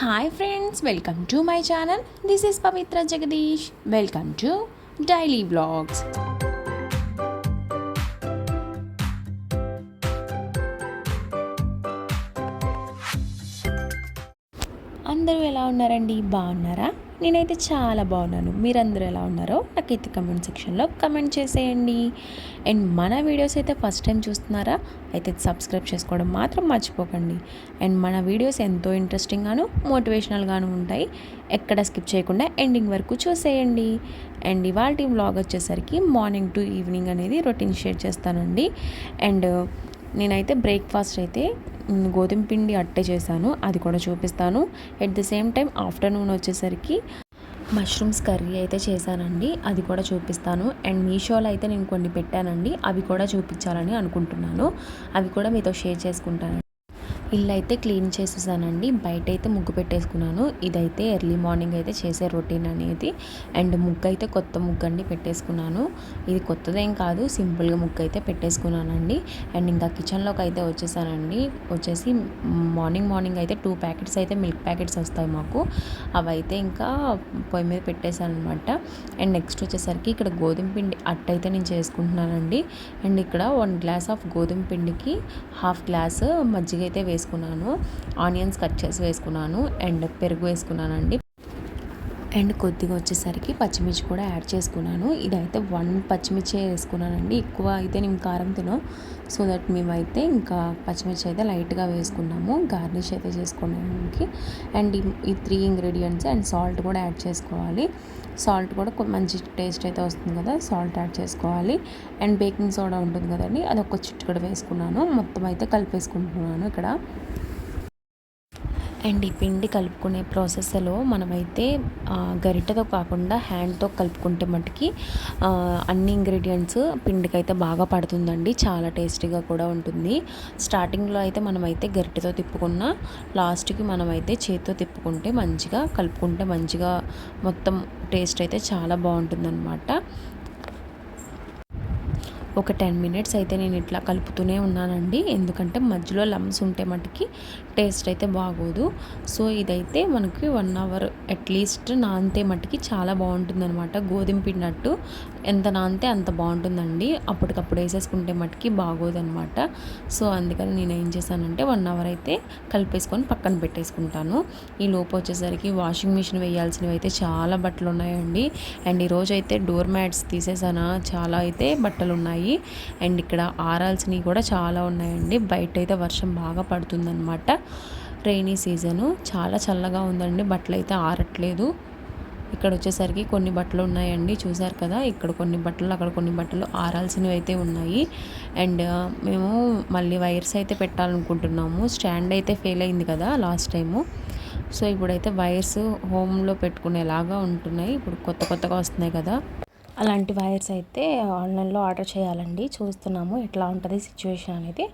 Hi friends welcome to my channel this is Pavithra Jagadish welcome to daily blogs అందరూ ఎలా ఉన్నారండి? బాగున్నారా? నేనైతే చాలా బాగున్నాను. మీరందరూ ఎలా ఉన్నారో నాకైతే కమెంట్ సెక్షన్లో కమెంట్ చేసేయండి. అండ్ మన వీడియోస్ అయితే ఫస్ట్ టైం చూస్తున్నారా? అయితే సబ్స్క్రైబ్ చేసుకోవడం మాత్రం మర్చిపోకండి. అండ్ మన వీడియోస్ ఎంతో ఇంట్రెస్టింగ్గాను మోటివేషనల్గాను ఉంటాయి. ఎక్కడ స్కిప్ చేయకుండా ఎండింగ్ వరకు చూసేయండి. అండ్ ఇవాళ వ్లాగ్ వచ్చేసరికి మార్నింగ్ టు ఈవినింగ్ అనేది రొటీన్ షేర్ చేస్తానండి. అండ్ నేనైతే బ్రేక్ఫాస్ట్ అయితే గోధుమ పిండి అట్టే చేశాను. అది కూడా చూపిస్తాను. At the same time afternoon వచ్చేసరికి మష్రూమ్స్ కర్రీ అయితే చేశానండి. అది కూడా చూపిస్తాను. అండ్ మీషోలో అయితే నేను కొన్ని పెట్టానండి. అవి కూడా చూపించాలని అనుకుంటున్నాను. అవి కూడా మీతో షేర్ చేసుకుంటాను ఇల్లు అయితే క్లీన్ చేసేసానండి. బయట అయితే ముగ్గు పెట్టేసుకున్నాను. ఇదైతే ఎర్లీ మార్నింగ్ అయితే చేసే రొటీన్ అనేది. అండ్ ముగ్గు అయితే కొత్త ముగ్గు అండి పెట్టేసుకున్నాను. ఇది కొత్తదేం కాదు సింపుల్గా ముగ్గు అయితే పెట్టేసుకున్నానండి. అండ్ ఇంకా కిచెన్లోకి అయితే వచ్చేసానండి. వచ్చేసి మార్నింగ్ మార్నింగ్ అయితే టూ ప్యాకెట్స్ అయితే మిల్క్ ప్యాకెట్స్ వస్తాయి మాకు. అవి అయితే ఇంకా పొయ్యి మీద పెట్టేశాను అనమాట అండ్ నెక్స్ట్ వచ్చేసరికి ఇక్కడ గోధుమ పిండి అట్టయితే నేను చేసుకుంటున్నానండి. అండ్ ఇక్కడ వన్ గ్లాస్ ఆఫ్ గోధుమ పిండికి హాఫ్ గ్లాస్ మజ్జిగ అయితే వేసుకున్నాను ఆనియన్స్ కట్ చేసి వేసుకున్నాను అండ్ పెరుగు వేసుకున్నానండి. అండ్ కొద్దిగా వచ్చేసరికి పచ్చిమిర్చి కూడా యాడ్ చేసుకున్నాను. ఇదైతే వన్ పచ్చిమిర్చి వేసుకున్నానండి. ఎక్కువ అయితే నేను కారం తినం సో దట్ మేమైతే ఇంకా పచ్చిమిర్చి అయితే లైట్గా వేసుకున్నాము. గార్నిష్ అయితే చేసుకోవడానికి. అండ్ ఈ త్రీ ఇంగ్రీడియంట్స్ అండ్ సాల్ట్ కూడా యాడ్ చేసుకోవాలి. సాల్ట్ కూడా మంచి టేస్ట్ అయితే వస్తుంది కదా. సాల్ట్ యాడ్ చేసుకోవాలి. అండ్ బేకింగ్ సోడా ఉంటుంది కదండి. అది ఒక చిట్టుకడ వేసుకున్నాను. మొత్తం అయితే కలిపేసుకుంటున్నాను ఇక్కడ. అండ్ ఈ పిండి కలుపుకునే ప్రాసెస్లో మనమైతే గరిటతో కాకుండా హ్యాండ్తో కలుపుకుంటే మటుకి అన్ని ఇంగ్రీడియంట్స్ పిండికి అయితే బాగా పడుతుందండి. చాలా టేస్టీగా కూడా ఉంటుంది. స్టార్టింగ్లో అయితే మనమైతే గరిటతో తిప్పుకున్న లాస్ట్కి మనమైతే చేతితో తిప్పుకుంటే మంచిగా కలుపుకుంటే మంచిగా మొత్తం టేస్ట్ అయితే చాలా బాగుంటుందన్నమాట. ఒక టెన్ మినిట్స్ అయితే నేను ఇట్లా కలుపుతూనే ఉన్నానండి. ఎందుకంటే మధ్యలో లమ్స్ ఉంటే మటుకి టేస్ట్ అయితే బాగోదు. సో ఇదైతే మనకి వన్ అవర్ అట్లీస్ట్ నానితే మట్టికి చాలా బాగుంటుందన్నమాట. గోధుమ పిండినట్టు ఎంత నానితే అంత బాగుంటుందండి. అప్పటికప్పుడు వేసేసుకుంటే మటుకి బాగోదనమాట సో అందుకని నేను ఏం చేశానంటే వన్ అవర్ అయితే కలిపేసుకొని పక్కన పెట్టేసుకుంటాను. ఈ లోపు వచ్చేసరికి వాషింగ్ మిషన్ వేయాల్సినవి అయితే చాలా బట్టలు ఉన్నాయండి అండ్ ఈరోజు అయితే డోర్ మ్యాట్స్ తీసేసానా చాలా అయితే బట్టలు ఉన్నాయి ఉన్నాయి అండ్ ఇక్కడ ఆరాల్సినవి కూడా చాలా ఉన్నాయండి. బయట అయితే వర్షం బాగా పడుతుందన్నమాట. Rainy season. చాలా చల్లగా ఉందండి. బట్టలు అయితే ఆరట్లేదు. ఇక్కడ వచ్చేసరికి కొన్ని బట్టలు ఉన్నాయండి. చూసారు కదా ఇక్కడ కొన్ని బట్టలు అక్కడ కొన్ని బట్టలు ఆరాల్సినవి అయితే ఉన్నాయి. అండ్ మేము మళ్ళీ వైర్స్ అయితే పెట్టాలనుకుంటున్నాము. స్టాండ్ అయితే ఫెయిల్ అయింది కదా లాస్ట్ టైము. సో ఇప్పుడైతే వైర్స్ హోమ్లో పెట్టుకునేలాగా ఉంటున్నాయి. ఇప్పుడు కొత్త కొత్తగా వస్తున్నాయి కదా. అలాంటి వైర్స్ అయితే ఆన్లైన్లో ఆర్డర్ చేయాలండి. చూస్తున్నాము ఎట్లా ఉంటుంది సిచ్యువేషన్ అనేది.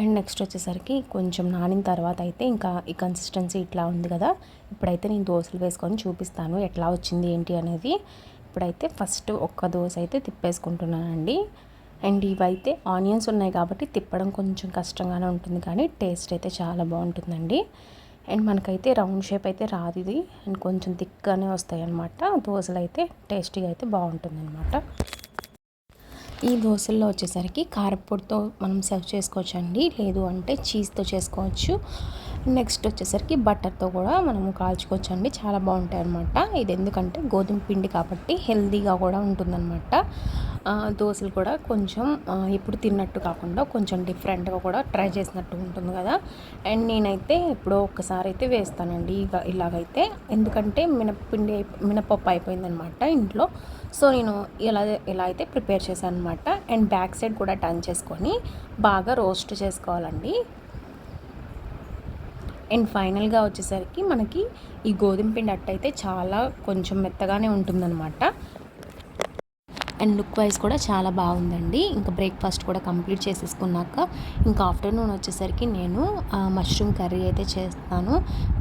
అండ్ నెక్స్ట్ వచ్చేసరికి కొంచెం నానిన తర్వాత అయితే ఇంకా ఈ కన్సిస్టెన్సీ ఇట్లా ఉంది కదా ఇప్పుడైతే నేను దోశలు వేసుకొని చూపిస్తాను ఎట్లా వచ్చింది ఏంటి అనేది. ఇప్పుడైతే ఫస్ట్ ఒక్క దోశ అయితే తిప్పేసుకుంటున్నానండి. అండ్ ఇవైతే ఆనియన్స్ ఉన్నాయి కాబట్టి తిప్పడం కొంచెం కష్టంగానే ఉంటుంది కానీ టేస్ట్ అయితే చాలా బాగుంటుందండి. అండ్ మనకైతే రౌండ్ షేప్ అయితే రాదు ఇది. అండ్ కొంచెం థిక్గానే వస్తాయి అన్నమాట దోశలు అయితే టేస్టీగా అయితే బాగుంటుంది అనమాట ఈ దోశల్లో వచ్చేసరికి కారపొడితో మనం సర్వ్ చేసుకోవచ్చు అండి లేదు అంటే చీజ్తో చేసుకోవచ్చు. నెక్స్ట్ వచ్చేసరికి బటర్తో కూడా మనము కాల్చుకోవచ్చు అండి చాలా బాగుంటాయి అనమాట ఇది ఎందుకంటే గోధుమ పిండి కాబట్టి హెల్తీగా కూడా ఉంటుందన్నమాట. దోశలు కూడా కొంచెం ఇప్పుడు తిన్నట్టు కాకుండా కొంచెం డిఫరెంట్గా కూడా ట్రై చేసినట్టు ఉంటుంది కదా. అండ్ నేనైతే ఎప్పుడో ఒక్కసారి అయితే వేస్తానండి. ఇలాగైతే. ఎందుకంటే మినపిండి మినపప్పు అయిపోయిందనమాట ఇంట్లో. సో నేను ఇలా ఇలా అయితే ప్రిపేర్ చేశాను అనమాట అండ్ బ్యాక్ సైడ్ కూడా టర్న్ చేసుకొని బాగా రోస్ట్ చేసుకోవాలండి. అండ్ ఫైనల్గా వచ్చేసరికి మనకి ఈ గోధుమ పిండి అట్టయితే చాలా కొంచెం మెత్తగానే ఉంటుందన్నమాట అండ్ లుక్ వైజ్ కూడా చాలా బాగుందండి. ఇంకా బ్రేక్ఫాస్ట్ కూడా కంప్లీట్ చేసేసుకున్నాక ఇంకా ఆఫ్టర్నూన్ వచ్చేసరికి నేను మష్రూమ్ కర్రీ అయితే చేస్తాను.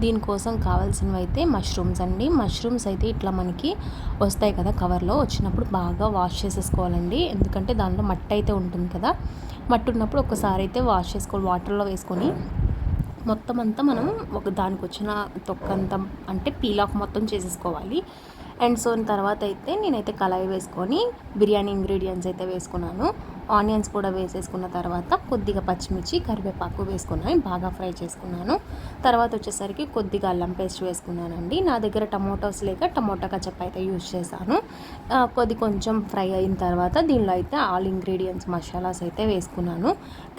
దీనికోసం కావాల్సినవి అయితే మష్రూమ్స్ అండి. మష్రూమ్స్ అయితే ఇట్లా మనకి వస్తాయి కదా కవర్లో. వచ్చినప్పుడు బాగా వాష్ చేసేసుకోవాలండి. ఎందుకంటే దాంట్లో మట్టి అయితే ఉంటుంది కదా. మట్టి ఉన్నప్పుడు ఒకసారి అయితే వాష్ చేసుకోవాలి వాటర్లో వేసుకొని మొత్తం అంతా మనం ఒక దానికి వచ్చిన తొక్కంతా అంటే పీలాక్ మొత్తం చేసేసుకోవాలి. అండ్ సో తర్వాత అయితే నేనైతే కళాయి వేసుకొని బిర్యానీ ఇంగ్రీడియంట్స్ అయితే వేసుకున్నాను. ఆనియన్స్ కూడా వేసేసుకున్న తర్వాత కొద్దిగా పచ్చిమిర్చి కరివేపాకు వేసుకున్నాను. బాగా ఫ్రై చేసుకున్నాను. తర్వాత వచ్చేసరికి కొద్దిగా అల్లం పేస్ట్ వేసుకున్నానండి. నా దగ్గర టమోటోస్ లేక టమోటా కచప్ అయితే యూజ్ చేశాను. కొద్ది కొంచెం ఫ్రై అయిన తర్వాత దీనిలో అయితే ఆల్ ఇంగ్రీడియంట్స్ మసాలాస్ అయితే వేసుకున్నాను.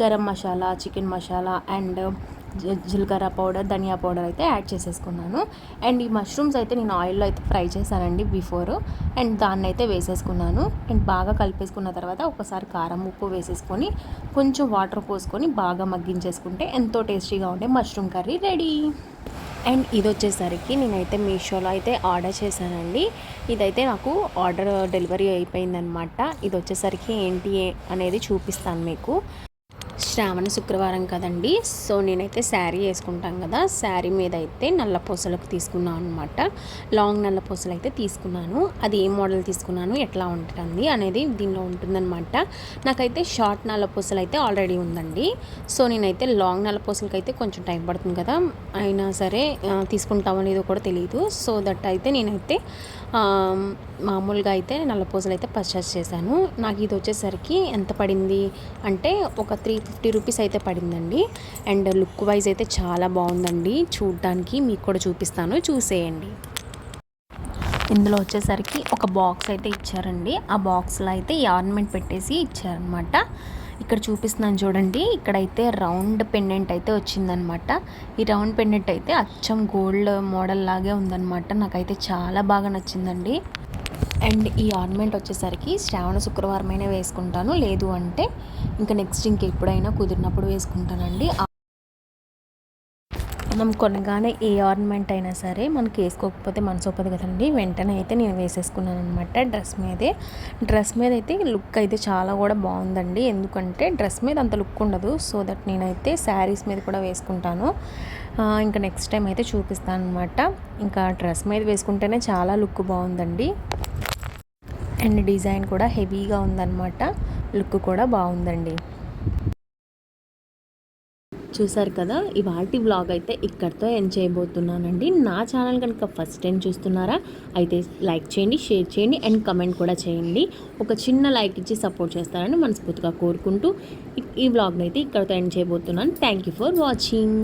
గరం మసాలా చికెన్ మసాలా అండ్ జీలకర్ర పౌడర్ ధనియా పౌడర్ అయితే యాడ్ చేసేసుకున్నాను. అండ్ ఈ మష్రూమ్స్ అయితే నేను ఆయిల్లో అయితే ఫ్రై చేశానండి బిఫోర్. అండ్ దాన్ని అయితే వేసేసుకున్నాను. అండ్ బాగా కలిపేసుకున్న తర్వాత ఒకసారి కారం ఉప్పు వేసేసుకొని కొంచెం వాటర్ పోసుకొని బాగా మగ్గించేసుకుంటే ఎంతో టేస్టీగా ఉండే మష్రూమ్ కర్రీ రెడీ. అండ్ ఇది వచ్చేసరికి నేనైతే మీషోలో అయితే ఆర్డర్ చేశానండి. ఇదైతే నాకు ఆర్డర్ డెలివరీ అయిపోయిందనమాట. ఇది వచ్చేసరికి ఏంటి అనేది చూపిస్తాను మీకు. శ్రావణ శుక్రవారం కదండి. సో నేనైతే శారీ వేసుకుంటాం కదా. శారీ మీద అయితే నల్ల పూసలకు తీసుకున్నాను అనమాట లాంగ్ నల్ల పూసలు అయితే తీసుకున్నాను. అది ఏ మోడల్ తీసుకున్నాను ఎట్లా ఉంటుంది అనేది దీనిలో ఉంటుందన్నమాట. నాకైతే షార్ట్ నల్ల పూసలు అయితే ఆల్రెడీ ఉందండి. సో నేనైతే లాంగ్ నల్ల పూసలకి అయితే కొంచెం టైం పడుతుంది కదా. అయినా సరే తీసుకుంటామో లేదో కూడా తెలియదు సో దట్ అయితే నేనైతే మామూలుగా అయితే నల్ల పూసలు అయితే పర్చేస్ చేశాను. నాకు ఇది వచ్చేసరికి ఎంత పడింది అంటే ఒక త్రీ ఫిఫ్టీ రూపీస్ అయితే పడిందండి. అండ్ లుక్ వైజ్ అయితే చాలా బాగుందండి. చూడడానికి మీకు కూడా చూపిస్తాను. చూసేయండి. ఇందులో వచ్చేసరికి ఒక బాక్స్ అయితే ఇచ్చారండి. ఆ బాక్స్లో అయితే ఈ ఆర్నమెంట్ పెట్టేసి ఇచ్చారనమాట ఇక్కడ చూపిస్తున్నాను చూడండి. ఇక్కడైతే రౌండ్ పెండెంట్ అయితే వచ్చిందనమాట ఈ రౌండ్ పెండెంట్ అయితే అచ్చం గోల్డ్ మోడల్ లాగే ఉందనమాట నాకైతే చాలా బాగా నచ్చిందండి. అండ్ ఈ ఆర్నమెంట్ వచ్చేసరికి శ్రావణ శుక్రవారమైనా వేసుకుంటాను. లేదు అంటే ఇంకా నెక్స్ట్ ఇంకెప్పుడైనా కుదిరినప్పుడు వేసుకుంటానండి. మనం కొనగానే ఏ ఆర్నమెంట్ అయినా సరే మనకి వేసుకోకపోతే మనసు ఒప్పదు కదండి. వెంటనే అయితే నేను వేసేసుకున్నాను అనమాట డ్రెస్ మీదే. డ్రెస్ మీద అయితే లుక్ అయితే చాలా కూడా బాగుందండి. ఎందుకంటే డ్రెస్ మీద అంత లుక్ ఉండదు. సో దట్ నేనైతే శారీస్ మీద కూడా వేసుకుంటాను. ఇంకా నెక్స్ట్ టైం అయితే చూపిస్తాను అనమాట ఇంకా డ్రెస్ మీద వేసుకుంటేనే చాలా లుక్ బాగుందండి. అండ్ డిజైన్ కూడా హెవీగా ఉందన్నమాట. లుక్ కూడా బాగుందండి. చూసారు కదా ఇవాటి వ్లాగ్ అయితే ఇక్కడితో ఎండ్ చేయబోతున్నానండి. నా ఛానల్ కనుక ఫస్ట్ టైం చూస్తున్నారా అయితే లైక్ చేయండి షేర్ చేయండి అండ్ కమెంట్ కూడా చేయండి. ఒక చిన్న లైక్ ఇచ్చి సపోర్ట్ చేస్తారని మనస్ఫూర్తిగా కోరుకుంటూ ఈ- బ్లాగ్ని వ్లాగ్ని అయితే ఇక్కడితో ఎండ్ చేయబోతున్నాను. Thank you for watching.